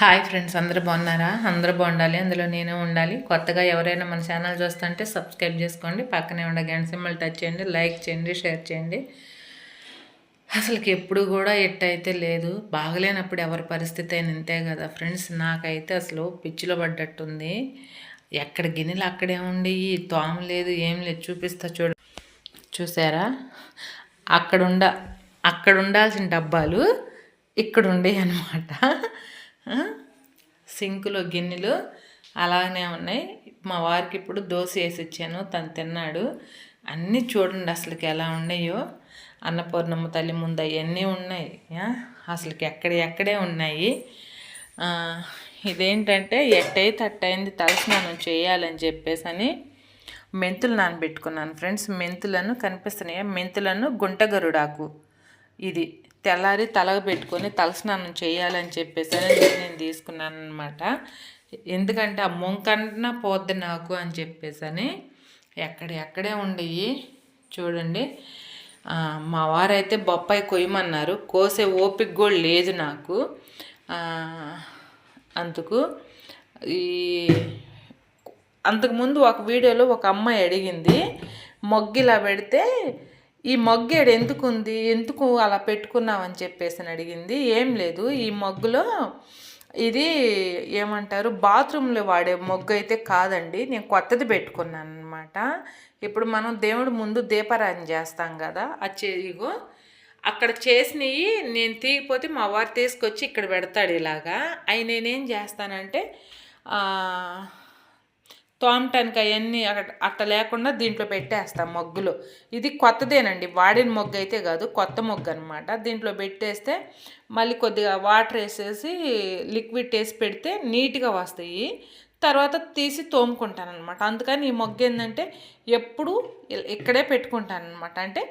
Hi friends అందరూ బాగున్నారా? అందరూ బాగుండాలి అందులో నేను ఉండాలి. కొత్తగా ఎవరైనా మన ఛానల్ చూస్తుంటే సబ్స్క్రైబ్ చేసుకోండి. పక్కనే ఉండే గంట సింబల్ టచ్ చేయండి లైక్ చేయండి షేర్ చేయండి. అసలుకి ఎప్పుడు కూడా ఎట్టయితే లేదు. బాగలేనప్పుడు ఎవరి పరిస్థితి అయినా ఇంతే కదా ఫ్రెండ్స్. నాకైతే అసలు పిచ్చిలో పడ్డట్టుంది. ఎక్కడ గిన్నెలు అక్కడే ఉండి తోమ లేదు ఏం లేదు చూపిస్తా చూడ. చూసారా? అక్కడ ఉండ అక్కడ ఉండాల్సిన డబ్బాలు ఇక్కడ ఉండే అనమాట సింకులో గిన్నెలు అలానే ఉన్నాయి. మా వారికి ఇప్పుడు దోశ వేసి ఇచ్చాను. తను తిన్నాడు. అన్నీ చూడండి అసలుకి ఎలా ఉన్నాయో. అన్నపూర్ణమ్మ తల్లి ముందు అవన్నీ ఉన్నాయి. అసలుకి ఎక్కడ ఎక్కడే ఉన్నాయి. ఇదేంటంటే ఎట్టయితే అట్టయింది తలస్నానం చేయాలని చెప్పేసి అని మెంతులు నానబెట్టుకున్నాను. ఫ్రెండ్స్ మెంతులను కనిపిస్తున్నాయి? మెంతులను గుంటగరుడాకు. ఇది తెల్లారి తలకు పెట్టుకొని తలస్నానం చేయాలని చెప్పేసి నేను తీసుకున్నాను అనమాట ఎందుకంటే ఆ మొంకన్నా పోద్ది నాకు అని చెప్పేసి ఎక్కడెక్కడే ఎక్కడ ఎక్కడే ఉండయి. చూడండి. మా వారైతే బొప్పాయి కొయ్యమన్నారు. కోసే ఓపిక కూడా లేదు నాకు. అందుకు ఈ అంతకుముందు ఒక వీడియోలో ఒక అమ్మాయి అడిగింది మొగ్గిలా పెడితే ఈ మొగ్గేడు ఎందుకు ఉంది ఎందుకు అలా పెట్టుకున్నావని చెప్పేసి అడిగింది. ఏం లేదు ఈ మొగ్గులో ఇది ఏమంటారు బాత్రూంలో వాడే మొగ్గు అయితే కాదండి. నేను కొత్తది పెట్టుకున్నాను అనమాట ఇప్పుడు మనం దేవుడు ముందు దీపారాయణ చేస్తాం కదా ఆ చేయిగో అక్కడ చేసినవి నేను తీయకపోతే మా వారు తీసుకొచ్చి ఇక్కడ పెడతాడు ఇలాగా. అవి నేనేం చేస్తానంటే తోమటానికి అవన్నీ అక్కడ అట్ట లేకుండా దీంట్లో పెట్టేస్తాం మొగ్గులు. ఇది కొత్తదేనండి. వాడిన మొగ్గు అయితే కాదు కొత్త మొగ్గు అనమాట దీంట్లో పెట్టేస్తే మళ్ళీ కొద్దిగా వాటర్ వేసేసి లిక్విడ్ వేసి పెడితే నీట్గా వస్తాయి. తర్వాత తీసి తోముకుంటాను అనమాట అందుకని ఈ మొగ్గ ఏంటంటే ఎప్పుడు ఇక్కడే పెట్టుకుంటాను అనమాట అంటే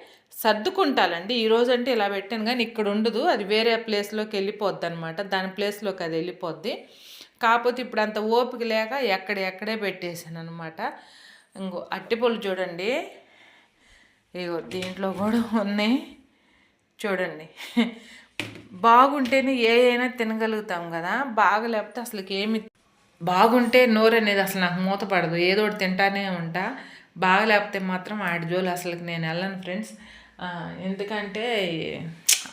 సర్దుకుంటానండి ఈరోజు అంటే ఇలా పెట్టాను కానీ ఇక్కడ ఉండదు. అది వేరే ప్లేస్లోకి వెళ్ళిపోద్ది అనమాట దాని ప్లేస్లోకి అది వెళ్ళిపోద్ది. కాకపోతే ఇప్పుడు అంత ఓపిక లేక ఎక్కడ ఎక్కడే పెట్టేశాను అనమాట ఇంకో అట్టిపళ్ళు చూడండి. ఇగో దీంట్లో కూడా ఉన్నాయి. చూడండి. బాగుంటేనే ఏ అయినా తినగలుగుతాం కదా. బాగలేకపోతే అసలుకి ఏమి బాగుంటే నోరు అనేది అసలు నాకు మూతపడదు. ఏదో ఒకటి తింటానే ఉంటా. బాగలేకపోతే మాత్రం ఆడి జోలు అసలుకి నేను వెళ్ళను ఫ్రెండ్స్. ఎందుకంటే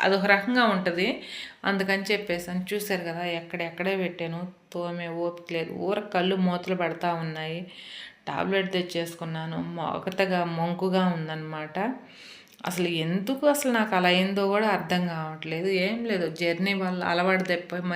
అదొక రకంగా ఉంటుంది. అందుకని చెప్పేసి అని చూశారు కదా ఎక్కడెక్కడే పెట్టాను. తోమే ఓపిక లేదు. ఊర కళ్ళు మూతలు పడతా ఉన్నాయి. టాబ్లెట్ తెచ్చేసుకున్నాను. మొగతగా మొంకుగా ఉందన్నమాట. అసలు ఎందుకు అసలు నాకు అలా అయిందో కూడా అర్థం కావట్లేదు. ఏం లేదు. జర్నీ వల్ల అలవాటు తెప్ప మళ్ళీ